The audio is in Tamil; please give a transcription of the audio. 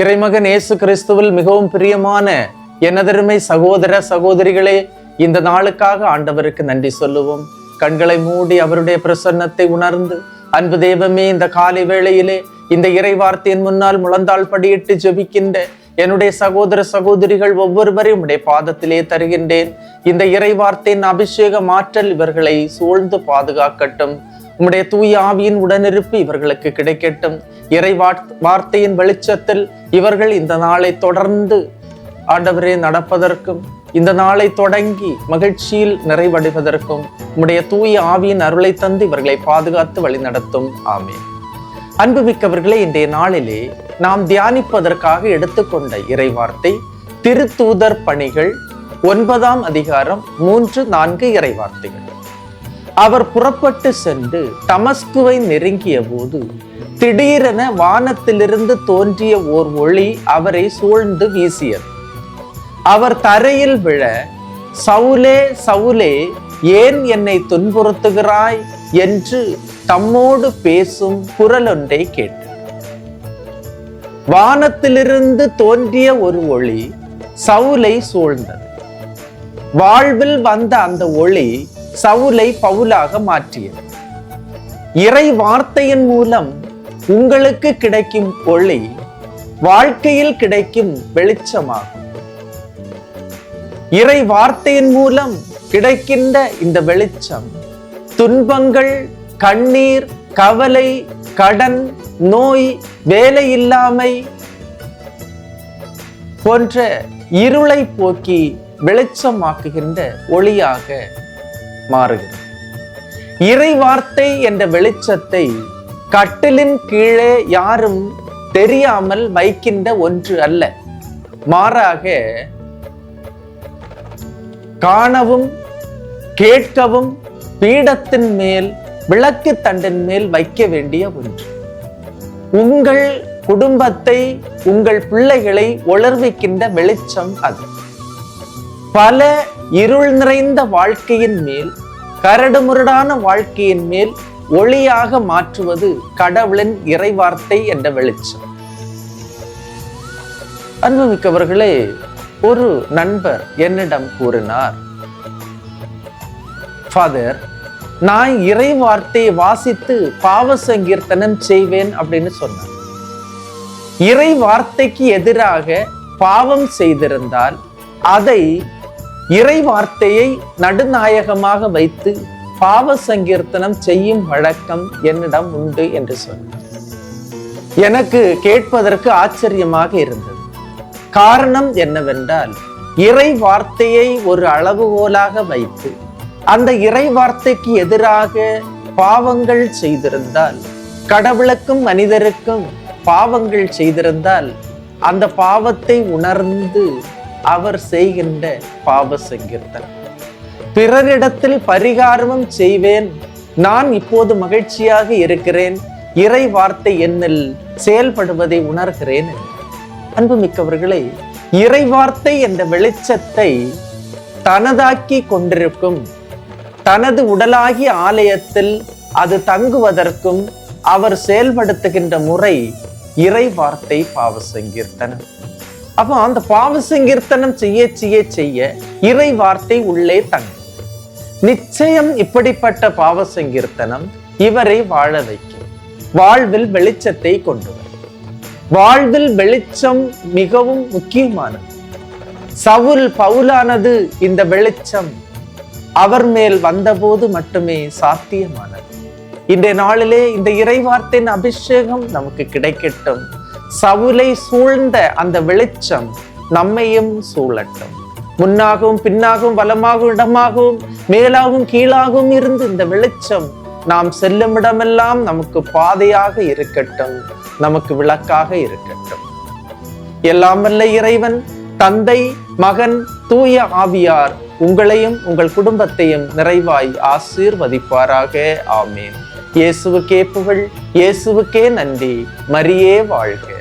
இறைமகன் இயேசு கிறிஸ்துவில் மிகவும் பிரியமான எனதருமை சகோதர சகோதரிகளே இந்த நாளுக்காக ஆண்டவருக்கு நன்றி சொல்லுவோம். கண்களை மூடி அவருடைய பிரசன்னத்தை உணர்ந்து அன்பு தெய்வமே இந்த காலை வேளையிலே இந்த இறை வார்த்தையின் முன்னால் முழந்தாள் படியிட்டு ஜெபிக்கின்ற என்னுடைய சகோதர சகோதரிகள் ஒவ்வொருவரையும் உடைய பாதத்திலே தருகின்றேன். இந்த இறை வார்த்தையின் அபிஷேக மாற்றல் இவர்களை சூழ்ந்து பாதுகாக்கட்டும். உம்முடைய தூய ஆவியின் உடனிருப்பு இவர்களுக்கு கிடைக்கட்டும். இறை வார்த்தையின் வெளிச்சத்தில் இவர்கள் இந்த நாளை தொடர்ந்து ஆண்டவரே நடப்பதற்கும் இந்த நாளை தொடங்கி மகிழ்ச்சியில் நிறைவடைவதற்கும் உம்முடைய தூய ஆவியின் அருளை தந்து இவர்களை பாதுகாத்து வழிநடத்தும் ஆமே அன்புமிக்கவர்களே இன்றைய நாளிலே நாம் தியானிப்பதற்காக எடுத்துக்கொண்ட இறை வார்த்தை திருத்தூதர் பணிகள் ஒன்பதாம் அதிகாரம் மூன்று நான்கு இறை வார்த்தைகள். அவர் புறப்பட்டு சென்று தமஸ்குவை நெருங்கிய போது திடீரென வானத்திலிருந்து தோன்றிய ஓர் ஒளி அவரை சூழ்ந்து வீசியது. அவர் தரையில் விழ சவுலே சவுலே ஏன் என்னை துன்புறுத்துகிறாய் என்று தம்மோடு பேசும் குரலொன்றை கேட்டார் வானத்திலிருந்து தோன்றிய ஒரு ஒளி சவுலை சூழ்ந்தது. வாழ்வில் வந்த அந்த ஒளி சவுலை பவுலாக மாற்றியது. இறை வார்த்தையின் மூலம் உங்களுக்கு கிடைக்கும் ஒளி வாழ்க்கையில் கிடைக்கும் வெளிச்சமாகும். இறை வார்த்தையின் மூலம் கிடைக்கின்ற இந்த வெளிச்சம் துன்பங்கள் கண்ணீர் கவலை கடன் நோய் வேலையில்லாமை போன்ற இருளை போக்கி வெளிச்சமாக்குகின்ற ஒளியாக மாறுகிறது. இறை வார்த்தை என்ற வெளிச்சத்தை கட்டிலின் கீழே யாரும் தெரியாமல் வைக்கின்ற ஒன்று அல்ல. மாறாக காணவும் கேட்கவும் பீடத்தின் மேல் விளக்கு தண்டின் மேல் வைக்க வேண்டிய ஒன்று. உங்கள் குடும்பத்தை உங்கள் பிள்ளைகளை ஒளர்விக்கின்ற வெளிச்சம் அது. பல இருள் நிறைந்த வாழ்க்கையின் மேல் கரடுமுரடான வாழ்க்கையின் மேல் ஒளியாக மாற்றுவது கடவுளின் இறைவார்த்தை என்ற வெளிச்சம். அன்புமிக்கவர்களே ஒரு நண்பர் என்னிடம் கூறினார் ஃபாதர் நான் இறை வார்த்தையை வாசித்து பாவ சங்கீர்த்தனம் செய்வேன் அப்படின்னு சொன்னார். இறை வார்த்தைக்கு எதிராக பாவம் செய்திருந்தால் அதை இறை வார்த்தையை நடுநாயகமாக வைத்து பாவ சங்கீர்த்தனம் செய்யும் வழக்கம் என்னிடம் உண்டு என்று சொன்னார். எனக்கு கேட்பதற்கு ஆச்சரியமாக இருந்தது. காரணம் என்னவென்றால் இறை வார்த்தையை ஒரு அளவுகோலாக வைத்து அந்த இறை வார்த்தைக்கு எதிராக பாவங்கள் செய்திருந்தால் கடவுளுக்கும் மனிதருக்கும் பாவங்கள் செய்திருந்தால் அந்த பாவத்தை உணர்ந்து அவர் செய்கின்ற பாவ சங்கீர்த்தனம். பிறரிடத்தில் பரிகாரமும் செய்வேன். நான் இப்போது மகிழ்ச்சியாக இருக்கிறேன். இறை வார்த்தை என்னில் செயல்படுவதை உணர்கிறேன் என்றார். இறை வார்த்தை என்ற வெளிச்சத்தை தனதாக்கி கொண்டிருக்கும். தனது உடலாகிய ஆலயத்தில் அது தங்குவதற்கும் அவர் செயல்படுத்துகின்ற முறை இறை வார்த்தை பாவ சங்கீர்த்தனம். அப்போ அந்த பாவ சங்கீர்த்தனம் செய்ய செய்ய செய்ய இறை வார்த்தை உள்ளே தங்கும். நிச்சயம் இப்படிப்பட்ட பாவ சங்கீர்த்தனம் இவரை வாழ வைக்கும். வாழ்வில் வெளிச்சத்தை கொண்டு வரும். வாழ்வில் வெளிச்சம் மிகவும் முக்கியமானது. சவுல் பவுலானது இந்த வெளிச்சம் அவர் மேல் வந்தபோது மட்டுமே சாத்தியமானது. இன்றைய நாளிலே இந்த இறைவார்த்தையின் அபிஷேகம் நமக்கு கிடைக்கட்டும். சவுலை சூழ்ந்த அந்த வெளிச்சம் நம்மையும் சூழட்டும். முன்னாகவும் பின்னாகவும் வலமாகவும் இடமாகவும் மேலாகவும் கீழாகவும் இருந்து இந்த வெளிச்சம் நாம் செல்லும் இடமெல்லாம் நமக்கு பாதையாக இருக்கட்டும். நமக்கு விளக்காக இருக்கட்டும். எல்லாம் வல்ல இறைவன் தந்தை மகன் தூய ஆவியார் உங்களையும் உங்கள் குடும்பத்தையும் நிறைவாய் ஆசீர்வதிப்பாராக. ஆமேன். இயேசுவுக்கே புகழ் இயேசுவுக்கே நன்றி. மரியே வாழ்க.